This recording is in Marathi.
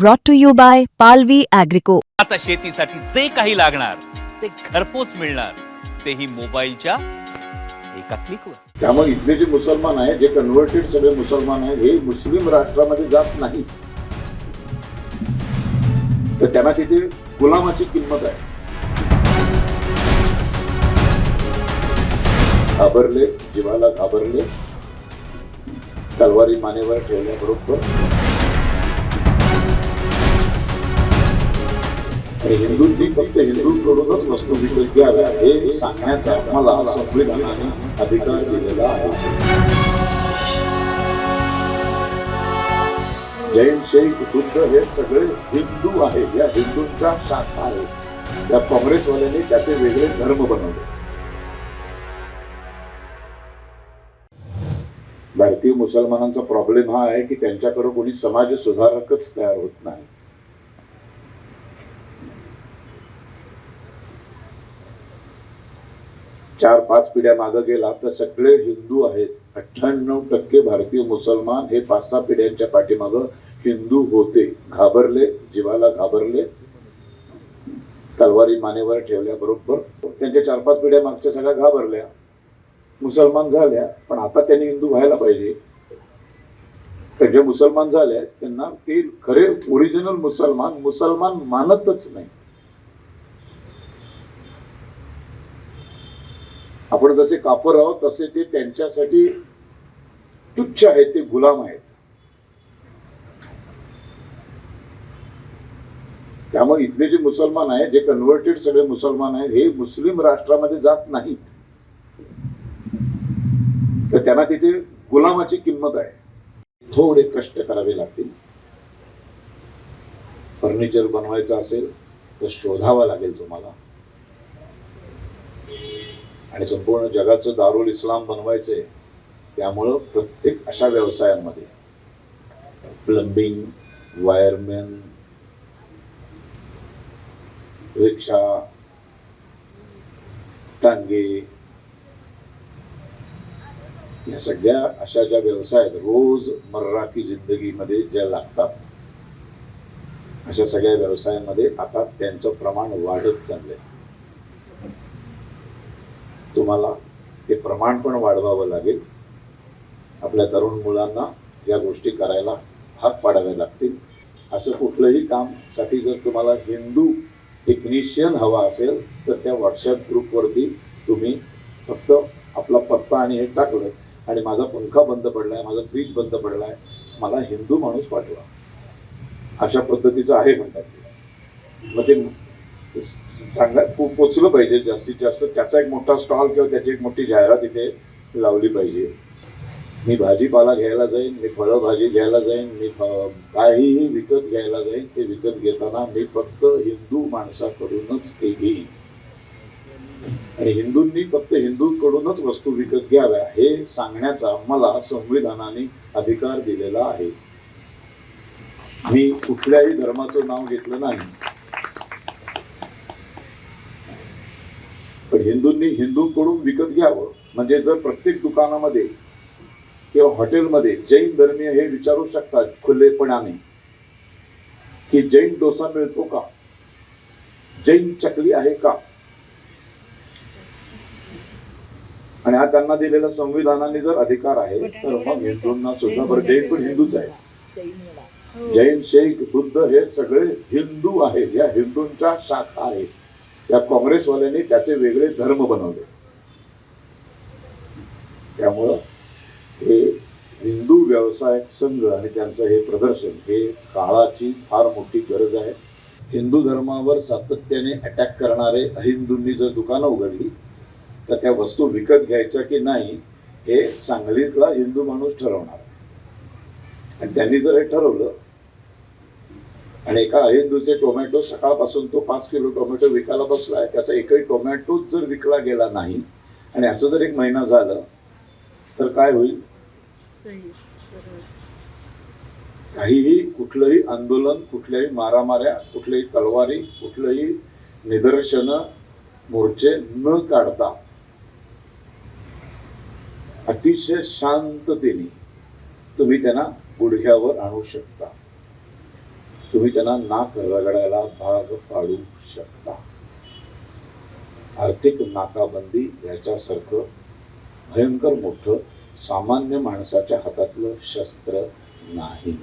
brought to you by Palvi Agrico. आता शेतीसाठी जे काही लागणार ते घरपोच मिळणार. तेही मोबाईलच्या एका क्लिकवर त्यामुळे इथले जे मुसलमान आहेत जे कन्व्हर्टेड सगळे मुसलमान आहेत हे मुस्लिम राष्ट्रामध्ये जात नाही तर त्यांना तिथे गुलामाची किंमत आहे. घाबरले जीवाला घाबरले तलवारी मानेवर ठेवल्याबरोबर आणि हिंदूंनी फक्त हिंदूंकडूनच वस्तू विकत घ्याव्या हे सांगण्याचा मला संविधानाने अधिकार दिलेला आहे जैन शेख बुद्ध हे सगळे हिंदू आहेत या हिंदूंच्या शाखा आहेत त्या काँग्रेसवाल्यांनी त्याचे वेगळे धर्म बनवले भारतीय मुसलमानांचा प्रॉब्लेम हा आहे की त्यांच्याकडे कोणी समाज सुधारकच तयार होत नाही. चार पाच पिढ्या मागे गेला तर सगळे हिंदू आहेत. अठ्ठ्याण्णव टक्के भारतीय मुसलमान हे पाच सहा पिढ्यांच्या पाठीमागं हिंदू होते. घाबरले जीवाला घाबरले. तलवारी मानेवर ठेवल्याबरोबर त्यांच्या चार पाच पिढ्या मागच्या सगळ्या घाबरल्या. मुसलमान झाल्या पण आता त्यांनी हिंदू व्हायला पाहिजे. तर जे मुसलमान झाले त्यांना ते खरे ओरिजिनल मुसलमान मुसलमान मानतच नाही. आपण जसे कापर आहोत तसे ते त्यांच्यासाठी तुच्छ आहेत ते गुलाम आहेत. त्यामुळे इथले जे मुसलमान आहेत जे कन्व्हर्टेड सगळे मुसलमान आहेत हे मुस्लिम राष्ट्रामध्ये जात नाहीत. तर त्यांना तिथे गुलामाची किंमत आहे. थोडे कष्ट करावे लागतील. फर्निचर बनवायचं असेल तर शोधावा लागेल तुम्हाला. आणि संपूर्ण जगाचं दारुल इस्लाम बनवायचंय त्यामुळं प्रत्येक अशा व्यवसायांमध्ये प्लंबिंग वायरमॅन रिक्षा टांगे या सगळ्या अशा ज्या व्यवसाय आहेत रोज मर्रा की जिंदगीमध्ये ज्या लागतात अशा सगळ्या व्यवसायांमध्ये आता त्यांचं प्रमाण वाढत चाललंय. तुम्हाला ते प्रमाण पण वाढवावं लागेल. आपल्या तरुण मुलांना या गोष्टी करायला भाग पाडाव्या लागतील. असं कुठलंही कामसाठी जर तुम्हाला हिंदू टेक्निशियन हवा असेल तर त्या व्हॉट्सअप ग्रुपवरती तुम्ही फक्त आपला पत्ता आणि हे टाकलं आणि माझा पंखा बंद पडला आहे माझा फ्रीज बंद पडला आहे मला हिंदू माणूस पाठवा. अशा पद्धतीचं आहे म्हणतात. मग ते सांगा पो- पोचलं पाहिजे जास्तीत जास्त. त्याचा एक मोठा स्टॉल किंवा त्याची एक मोठी जाहिरात इथे लावली पाहिजे. मी भाजीपाला घ्यायला जाईन मी फळं भाजी घ्यायला जाईन मी काहीही विकत घ्यायला जाईन ते विकत घेताना मी फक्त हिंदू माणसाकडूनच ते घेईन. आणि हिंदूंनी फक्त हिंदूंकडूनच वस्तू विकत घ्याव्या हे सांगण्याचा मला संविधानाने अधिकार दिलेला आहे. मी कुठल्याही धर्माचं नाव घेतलं नाही. पण हिंदूंनी हिंदूंकडून विकत घ्यावं. म्हणजे जर प्रत्येक दुकानामध्ये किंवा हॉटेलमध्ये जैन धर्मीय हे विचारू शकतात खुलेपणाने की जैन डोसा मिळतो का? जैन चकली आहे का? आणि हा त्यांना दिलेला संविधानाने जर अधिकार आहे तर मग हिंदूंना सुद्धा बरं. जैन पण हिंदूच आहे. जैन शेख बुद्ध हे सगळे हिंदू आहेत. या हिंदूंच्या शाखा आहेत. त्या काँग्रेसवाल्यांनी त्याचे वेगळे धर्म बनवले. त्यामुळं हे हिंदू व्यावसायिक संघ आणि त्यांचं हे प्रदर्शन हे काळाची फार मोठी गरज आहे. हिंदू धर्मावर सातत्याने अटॅक करणारे अहिंदूंनी जर दुकानं उघडली तर त्या वस्तू विकत घ्यायच्या की नाही हे सांगलीतला हिंदू माणूस ठरवणार. आणि त्यांनी जर हे ठरवलं आणि एका अहिंदूचे टोमॅटो सकाळपासून तो पाच किलो टोमॅटो विकायला बसलाय. त्याचा एकही टोमॅटोच जर विकला गेला नाही आणि असं जर एक महिना झालं तर काय होईल? काहीही कुठलंही आंदोलन कुठल्याही मारामाऱ्या कुठल्याही तलवारी कुठलंही निदर्शन मोर्चे न काढता अतिशय शांततेने तुम्ही त्यांना गुडघ्यावर आणू शकता. तुम्ही त्यांना नाक रगडायला भाग पाडू शकता. आर्थिक नाकाबंदी याच्यासारखं भयंकर मोठं सामान्य माणसाच्या हातातलं शस्त्र नाही.